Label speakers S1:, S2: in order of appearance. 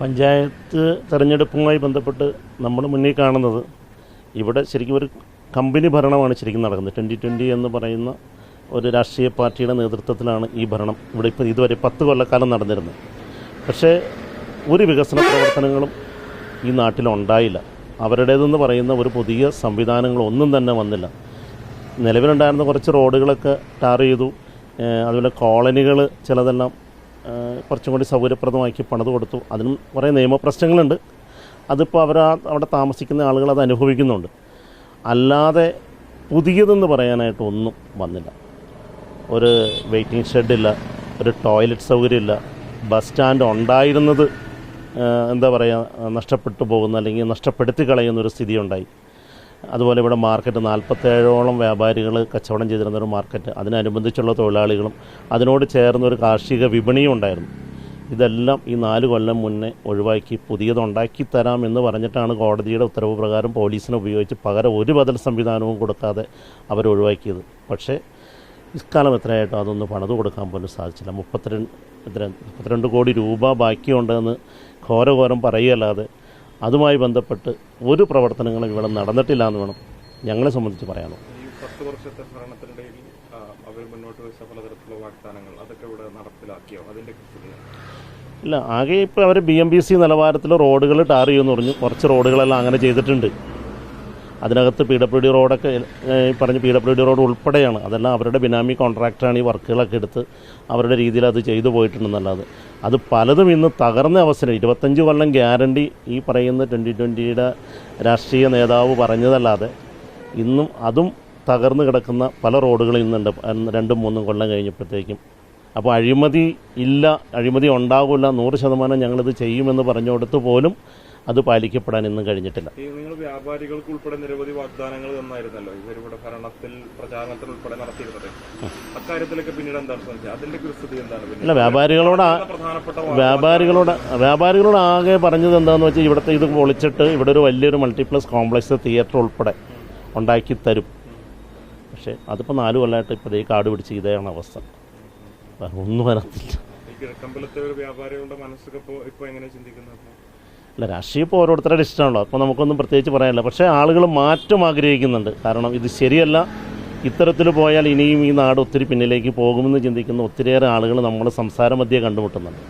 S1: പഞ്ചായത്ത് തെരഞ്ഞെടുപ്പുമായി ബന്ധപ്പെട്ട് നമ്മൾ മുന്നിൽ കാണുന്നത് ഇവിടെ ശരിക്കും ഒരു കമ്പനി ഭരണമാണ് ശരിക്കും നടക്കുന്നത്. ട്വന്റി ട്വന്റി എന്ന് പറയുന്ന ഒരു രാഷ്ട്രീയ പാർട്ടിയുടെ നേതൃത്വത്തിലാണ് ഈ ഭരണം ഇവിടെ ഇപ്പോൾ ഇതുവരെ പത്ത് കൊല്ലക്കാലം നടന്നിരുന്നത്. പക്ഷേ ഒരു വികസന പ്രവർത്തനങ്ങളും ഈ നാട്ടിലുണ്ടായില്ല അവരുടേതെന്ന് പറയുന്ന ഒരു പുതിയ സംവിധാനങ്ങളൊന്നും തന്നെ വന്നില്ല. നിലവിലുണ്ടായിരുന്ന കുറച്ച് റോഡുകളൊക്കെ ടാർ ചെയ്തു. അതുപോലെ കോളനികൾ ചിലതെല്ലാം കുറച്ചും കൂടി സൗകര്യപ്രദമാക്കി പണിത് കൊടുത്തു. അതിനും കുറേ നിയമപ്രശ്നങ്ങളുണ്ട് അതിപ്പോൾ അവർ അവിടെ താമസിക്കുന്ന ആളുകൾ അത് അനുഭവിക്കുന്നുണ്ട്. അല്ലാതെ പുതിയതെന്ന് പറയാനായിട്ട് ഒന്നും വന്നില്ല. ഒരു വെയിറ്റിംഗ് ഷെഡില്ല ഒരു ടോയ്ലറ്റ് സൗകര്യമില്ല ബസ് സ്റ്റാൻഡ് ഉണ്ടായിരുന്നത് എന്താ പറയുക നഷ്ടപ്പെട്ടു പോകുന്ന അല്ലെങ്കിൽ നഷ്ടപ്പെടുത്തി കളയുന്ന ഒരു സ്ഥിതി ഉണ്ടായി അതുപോലെ ഇവിടെ മാർക്കറ്റ് നാൽപ്പത്തേഴോളം വ്യാപാരികൾ കച്ചവടം ചെയ്തിരുന്ന ഒരു മാർക്കറ്റ്. അതിനനുബന്ധിച്ചുള്ള തൊഴിലാളികളും അതിനോട് ചേർന്ന ഒരു കാർഷിക വിപണിയും ഉണ്ടായിരുന്നു. ഇതെല്ലാം ഈ നാല് കൊല്ലം മുന്നേ ഒഴിവാക്കി പുതിയതുണ്ടാക്കി തരാം എന്ന് പറഞ്ഞിട്ടാണ് കോടതിയുടെ ഉത്തരവ് പ്രകാരം പോലീസിനെ ഉപയോഗിച്ച് പകരം ഒരു ബദൽ സംവിധാനവും കൊടുക്കാതെ അവർ ഒഴിവാക്കിയത്. പക്ഷേ ഇക്കാലം എത്രയായിട്ടും അതൊന്ന് പണിത് കൊടുക്കാൻ പോലും സാധിച്ചില്ല. മുപ്പത്തിരണ്ട് മുപ്പത്തിരണ്ട് കോടി രൂപ ബാക്കിയുണ്ടെന്ന് ഘോരഘോരം പറയുകയല്ലാതെ അതുമായി ബന്ധപ്പെട്ട് ഒരു പ്രവർത്തനങ്ങളും ഇവിടെ നടന്നിട്ടില്ല എന്ന് വേണം ഞങ്ങളെ സംബന്ധിച്ച്
S2: പറയാനോ. പത്ത് വർഷത്തെ ഭരണത്തിനിടയിൽ അവർ മുന്നോട്ട് വെച്ച പലതരത്തിലുള്ള വാഗ്ദാനങ്ങൾ അതൊക്കെ ഇവിടെ നടപ്പിലാക്കിയോ?
S1: ഇല്ല ആകെ ഇപ്പോൾ അവർ ബി എം ബി സി നിലവാരത്തിൽ റോഡുകൾ ടാർ ചെയ്യുമെന്ന് പറഞ്ഞു. കുറച്ച് റോഡുകളെല്ലാം അങ്ങനെ ചെയ്തിട്ടുണ്ട്. അതിനകത്ത് പി ഡബ്ല്യു ഡി റോഡൊക്കെ പറഞ്ഞ് പറഞ്ഞ പി ഡബ്ല്യു ഡി റോഡ് ഉൾപ്പെടെയാണ്. അതെല്ലാം അവരുടെ ബിനാമി കോൺട്രാക്റ്റാണ് ഈ വർക്കുകളൊക്കെ എടുത്ത് അവരുടെ രീതിയിൽ അത് ചെയ്തു പോയിട്ടുണ്ടെന്നല്ലാതെ. അത് പലതും ഇന്ന് തകർന്ന അവസരം ഇരുപത്തഞ്ച് കൊല്ലം ഗ്യാരണ്ടി ഈ പറയുന്ന ട്വന്റി ട്വന്റിയുടെ രാഷ്ട്രീയ നേതാവ് പറഞ്ഞതല്ലാതെ ഇന്നും അതും തകർന്നു കിടക്കുന്ന പല റോഡുകളും ഇന്നുണ്ട്. രണ്ടും മൂന്നും കൊല്ലം കഴിഞ്ഞപ്പോഴത്തേക്കും. അപ്പോൾ അഴിമതി ഇല്ല അഴിമതി ഉണ്ടാകില്ല നൂറ് ശതമാനം ഞങ്ങളിത് ചെയ്യുമെന്ന് പറഞ്ഞുകൊടുത്ത് പോലും അത് പാലിക്കപ്പെടാൻ ഇന്നും കഴിഞ്ഞിട്ടില്ല.
S2: നിങ്ങൾ വ്യാപാരികൾക്ക് ഉൾപ്പെടെ നിരവധി വാഗ്ദാനങ്ങൾ തന്നായിരുന്നല്ലോ. ഇവരിവിടെ ഭരണത്തിൽ പ്രചാരണത്തിൽ ഉൾപ്പെടെ നടത്തിയിരുന്നത്. അക്കാര്യത്തിലൊക്കെ പിന്നീട് എന്താണ് അതിന്റെ സ്ഥിതി എന്താണ്
S1: ഇല്ല വ്യാപാരികളോട് വ്യാപാരികളോട് വ്യാപാരികളോട് ആകെ പറഞ്ഞത് എന്താണെന്ന് വെച്ചാൽ ഇവിടുത്തെ ഇത് പൊളിച്ചിട്ട് ഇവിടെ ഒരു വലിയൊരു മൾട്ടിപ്ലസ് കോംപ്ലക്സ് തിയേറ്റർ ഉൾപ്പെടെ ഉണ്ടാക്കി തരും. പക്ഷേ അതിപ്പോൾ നാല് കൊല്ലമായിട്ട് ഇപ്പോൾ ഈ കാട് പിടിച്ച് ഇതാണ് അവസ്ഥ. ഒന്നും വരത്തില്ല.
S2: കിഴക്കമ്പലത്തെ ഒരു വ്യാപാരികളുടെ മനസ്സൊക്കെ ഇപ്പോൾ ഇപ്പോൾ എങ്ങനെ ചിന്തിക്കുന്നത്?
S1: അല്ല രാഷ്ട്രീയം ഇപ്പോൾ ഓരോരുത്തരുടെ ഇഷ്ടമാണല്ലോ. അപ്പോൾ നമുക്കൊന്നും പ്രത്യേകിച്ച് പറയാനില്ല. പക്ഷേ ആളുകൾ മാറ്റം ആഗ്രഹിക്കുന്നുണ്ട്. കാരണം ഇത് ശരിയല്ല. ഇത്തരത്തിൽ പോയാൽ ഇനിയും ഈ നാട് ഒത്തിരി പിന്നിലേക്ക് പോകുമെന്ന് ചിന്തിക്കുന്ന ഒത്തിരിയേറെ ആളുകൾ നമ്മൾ സംസാര മധ്യേ കണ്ടുമുട്ടുന്നുണ്ട്.